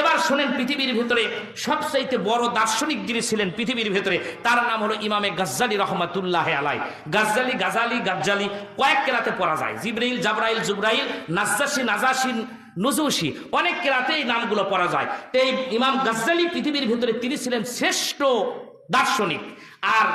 এবার শোনেন পৃথিবীর ভিতরে সবচাইতে বড় দার্শনিক যিনি ছিলেন পৃথিবীর ভিতরে, তার নাম হলো ইমামে গাজ্জালি রহমাতুল্লাহ আলাই গাজ্জালি, গাজালি, গাজ্জালি কয়েক কেরাতে পড়া যায়। জিব্রাইল, জাবরাইল, জুবরাইল, নাজ্জাসি নাজাসিন নজুসি, অনেক কেরাতে এই নামগুলো পড়া যায়। তো এই ইমাম গাজ্জালি পৃথিবীর ভিতরে তিনি ছিলেন শ্রেষ্ঠ দার্শনিক। আর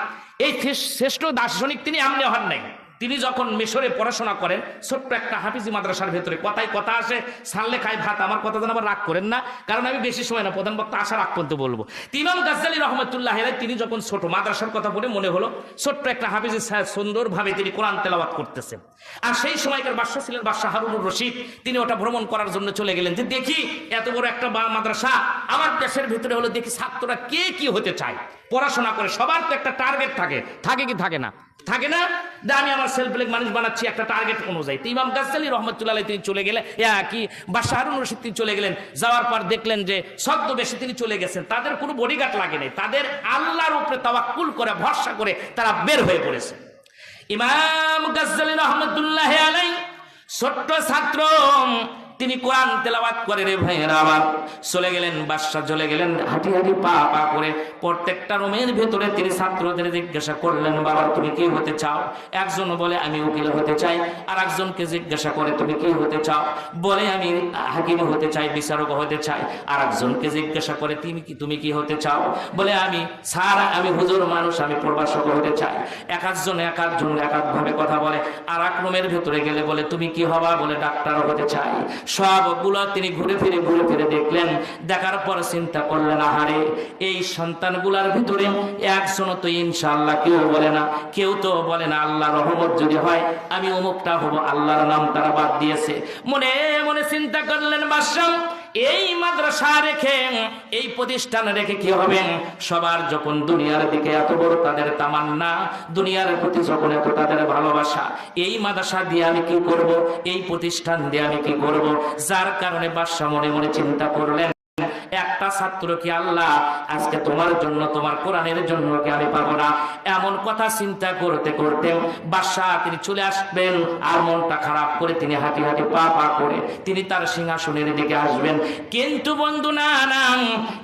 এই শ্রেষ্ঠ দার্শনিক তিনি আমনে হন নাই। তিনি যখন মিশরে পড়াশোনা করেন, ছোট্ট একটা হাফিজি মাদ্রাসার ভেতরে কথায় কথা আসে সানলে খাই ভাত, আমার কথা যেন আবার রাগ করেন না, কারণ আমি বেশি সময় না, প্রধান বক্তা আসার আগ পর্যন্ত বলব। তো ইমাম গাজ্জালি রহমতুল্লাহ তিনি যখন ছোট মাদ্রাসার কথা বলে, মনে হলো ছোট্ট একটা হাফিজি সাহেব সুন্দরভাবে তিনি কোরআন তেলাওয়াত করতেছেন। আর সেই সময়কার বাদশাহ ছিলেন বাদশাহ হারুনুর রশিদ, তিনি ওটা ভ্রমণ করার জন্য চলে গেলেন। যে দেখি, এত বড় একটা বা- মাদ্রাসা, আমার দেশের ভিতরে হলো দেখি ছাত্ররা কে কি হতে চায়? পড়াশোনা করে, সবার তো একটা টার্গেট থাকে থাকে কি থাকে না? থাকে না? যে আমি আমার সেলফ লেগ মানুষ বানাচ্ছি একটা টার্গেট অনুযায়ী। তো ইমাম গাজ্জালি রহমতুল্লাহ তিনি চলে গেলেন। কি বা শাহরুন রশিদ তিনি চলে গেলেন। যাওয়ার পর দেখলেন যে সদ্য বেশি তিনি চলে গেছেন। তাদের কোনো বডিগার্ড লাগে নাই। তাদের আল্লাহর উপরে তাওয়াক্কুল করে, ভরসা করে তারা বের হয়ে পড়েছে। ইমাম গাজ্জালি রহমতুল্লাহ আলাই ছোট্ট ছাত্র তিনি কোরআন তেলাওয়াত করে রে ভাইয়েরা আমার। চলে গেলেন, বাদশাহ চলে গেলেন, হাঁটি হাঁটি পা পা করে প্রত্যেকটা রুমের ভেতরে তিনি ছাত্রদের জিজ্ঞাসা করলেন, বাবা, তুমি কি হতে চাও? একজন বলে, আমি উকিল হতে চাই। আর একজনকে জিজ্ঞাসা করে, তুমি কি হতে চাও? বলে, আমি হাকিম হতে চাই, বিচারক হতে চাই। আর একজনকে জিজ্ঞাসা করে তুমি কি তুমি কি হতে চাও? বলে, আমি, স্যার, আমি হুজুর মানুষ, আমি প্রবাসক হতে চাই। এক একজন এক একজন, এক একভাবে কথা বলে। আর এক রুমের ভেতরে গেলে বলে, তুমি কি হবা? বলে, ডাক্তার হতে চাই। সবগুলো তিনি ঘুরে ফিরে ঘুরে ফিরে দেখলেন। দেখার পর চিন্তা করলেন, আহারে, এই সন্তানগুলার ভিতরে একজনও তো ইনশাল্লাহ কেউ বলে না, কেউ তো বলে না আল্লাহ রহমত যদি হয়, আমি অমুকটা হব, আল্লাহর নাম তারা বাদ দিয়েছে। মনে মনে চিন্তা করলেন, বাদশাহ এই মাদ্রাসা রেখে, এই প্রতিষ্ঠান রেখে কি হবে? সবার যখন দুনিয়ার দিকে এত বড় তাদের তামান্না, দুনিয়ার প্রতি যখন এত তাদের ভালোবাসা, এই মাদ্রাসা দিয়ে আমি কি করব? এই প্রতিষ্ঠান দিয়ে আমি কি করব? যার কারণে বাদশাহ মনে মনে চিন্তা করলেন একটা ছাত্র কি আল্লাহ, আজকে তোমার জন্য, তোমার কোরআনের জন্য কি আমি পাবো না? এমন কথা চিন্তা করতে করতে বাদশাহ তিনি চলে আসবেন আর মনটা খারাপ করে তিনি হাঁটি হাঁটি পা পা করে তিনি তার সিংহাসনের দিকে আসবেন। কিন্তু বন্ধু না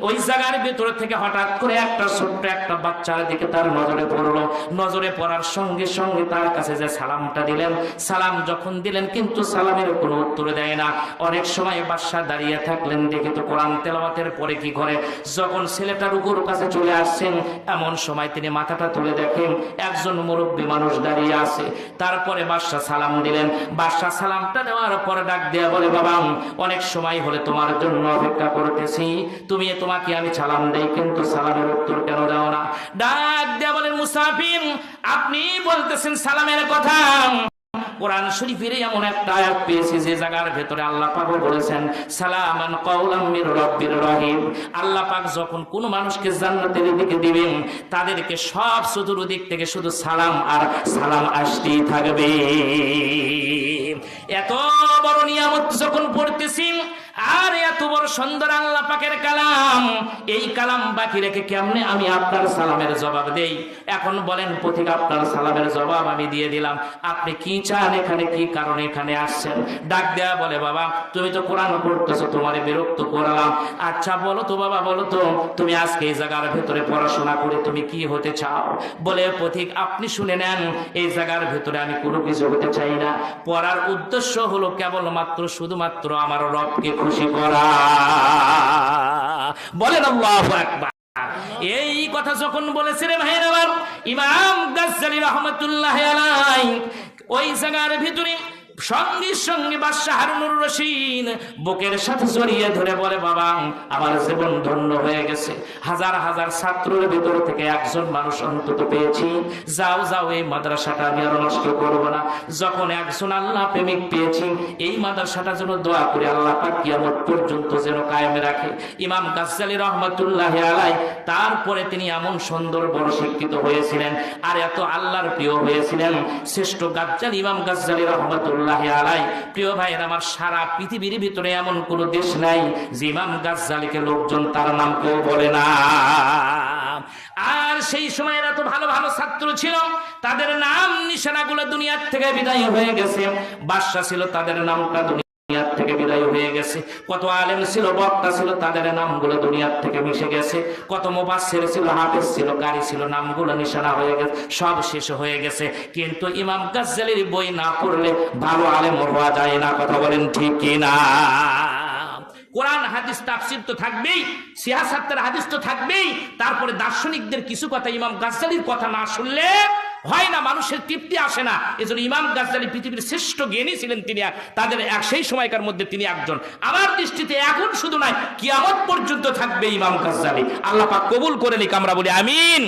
ওই জায়গার ভেতর থেকে হঠাৎ করে একটা ছোট্ট একটা বাচ্চার দিকে তার নজরে পড়ল। নজরে পড়ার সঙ্গে সঙ্গে তার কাছে যে সালামটা দিলেন, সালাম যখন দিলেন কিন্তু সালামের কোনো উত্তর দেয় না। অনেক সময় বাদশাহ দাঁড়িয়ে থাকলেন দেখে তো কোরআন তেলাওয়াতের পরে কি করে? যখন ছেলেটা রুকুর কাছে চলে আসছেন, এমন সময় তিনি মাথাটা তুলে দেখেন, একজন মুরব্বী মানুষ দাঁড়িয়ে আছে। তারপরে বাদশাহ সালাম দিলেন। বাদশাহ সালামটা দেওয়ার পরে ডাক দেয়া বলে, বাবা, অনেক সময় হলে তোমার জন্য অপেক্ষা করতেছি। তুমি তোমাকে আমি সালাম দেই, কিন্তু সালামের উত্তর কেন দাও না? ডাক দেয়া বলেন মুসাফির, আপনি বলতেছেন সালামের কথা। কোরআন শরীফের এমন একটা আয়াত পেয়েছি যে জায়গার ভেতরে আল্লাহ পাক বলেছেন, সালামান কওলাম মির রব্বির রহিম। আল্লাহ পাক যখন কোন মানুষকে জান্নাতের দিকে দিবেন, তাদেরকে সব চতুর্দিক থেকে শুধু সালাম আর সালাম আসতেই থাকবে। এত বড় নিয়ামত যখন পড়তেছি আর এত বড় সুন্দর আল্লাহ পাকের কালাম, এই কালাম বাকি রেখে কেমনে আমি আপনার সালামের জবাব দেই? এখন বলেন পথিক আপনার সালামের জবাব আমি দিয়ে দিলাম। আপনি কি চান এখানে, কি কারণে এখানে আসছেন? ডাক দেয়া বলে, বাবা, তুমি তো কোরআন পড়তেছো, তোমারে বিরক্ত করালাম। আচ্ছা বলো তো, বাবা, বলো তো, তুমি আজকে এই জায়গার ভেতরে পড়াশোনা করে তুমি কি হতে চাও? বলে পথিক আপনি শুনে নেন, এই জায়গার ভেতরে আমি কোনো কিছু হতে চাই না। পড়ার উদ্দেশ্য হলো কেবলমাত্র, শুধুমাত্র আমার রবকে খুশি করা। বলেন আল্লাহু আকবার। এই কথা যখন বলেছে রে ভাই আমার ইমাম গাজ্জালি রহমতুল্লাহ আলাই ওই জায়গার ভিতরে সঙ্গে সঙ্গে বাদশাহ হারুনুর রশিদ বুকের সাথে জড়িয়ে ধরে বলে, বাবা, আমার জীবন ধন্য হয়ে গেছে। হাজার হাজার ছাত্রের ভিতর থেকে একজন মানুষ অন্তত পেয়েছি। যাও যাও, এই মাদ্রাসাটা আমি আর নষ্ট করব না। যখন একজন আল্লাহ প্রেমিক পেয়েছি, এই মাদ্রাসাটা যেন দোয়া করে আল্লাহ পাক কিয়ামত পর্যন্ত যেন কায়েমে রাখে। ইমাম গাজ্জালি রহমতুল্লাহ আলাই তারপরে তিনি এমন সুন্দর বড় শিক্ষিত হয়েছিলেন, আর এত আল্লাহর প্রিয় হয়েছিলেন। শ্রেষ্ঠ গাজ্জালি ইমাম গাজ্জালি রহমতুল্লাহ প্রিয় ভাইয়ের আমার সারা পৃথিবীর ভিতরে এমন কোন দেশ নাই লোকজন তার নাম কেউ বলে না। আর সেই সময় এরা তো ভালো ভালো ছাত্র ছিল, তাদের নাম নিশানাগুলো দুনিয়ার থেকে বিদায় হয়ে গেছে। বাদশা ছিল তাদের নামটা দুনিয়ার থেকে বিদায় হয়ে গেছে। কত আলেম ছিল, বক্তা ছিল, তাদের নামগুলো দুনিয়ার থেকে মিশে গেছে। কত ছিল, হাফেজ ছিল ছিল, নামগুলো নিশানা হয়ে গেছে, সব শেষ হয়ে গেছে। কিন্তু ইমাম গাজ্জালির বই না পড়লে ভালো আলেম হওয়া যায় না, কথা বলেন ঠিক কিনা কোরআন, হাদিস, তাফসির তো থাকবেই, সিয়াসাতের হাদিস তো থাকবেই, তারপরে দার্শনিকদের কিছু কথা ইমাম গাজ্জালির কথা না শুনলে হয় না, মানুষের তৃপ্তি আসে না। এজন্য ইমাম গাজ্জালি পৃথিবীর শ্রেষ্ঠ জ্ঞানী ছিলেন তিনি, তাদের এক, সেই সময়কার মধ্যে তিনি একজন। আমার দৃষ্টিতে এখন শুধু নয়, কিয়ামত পর্যন্ত থাকবে ইমাম গাজ্জালি। আল্লাহ পাক কবুল করে নিক, আমরা বলি আমিন।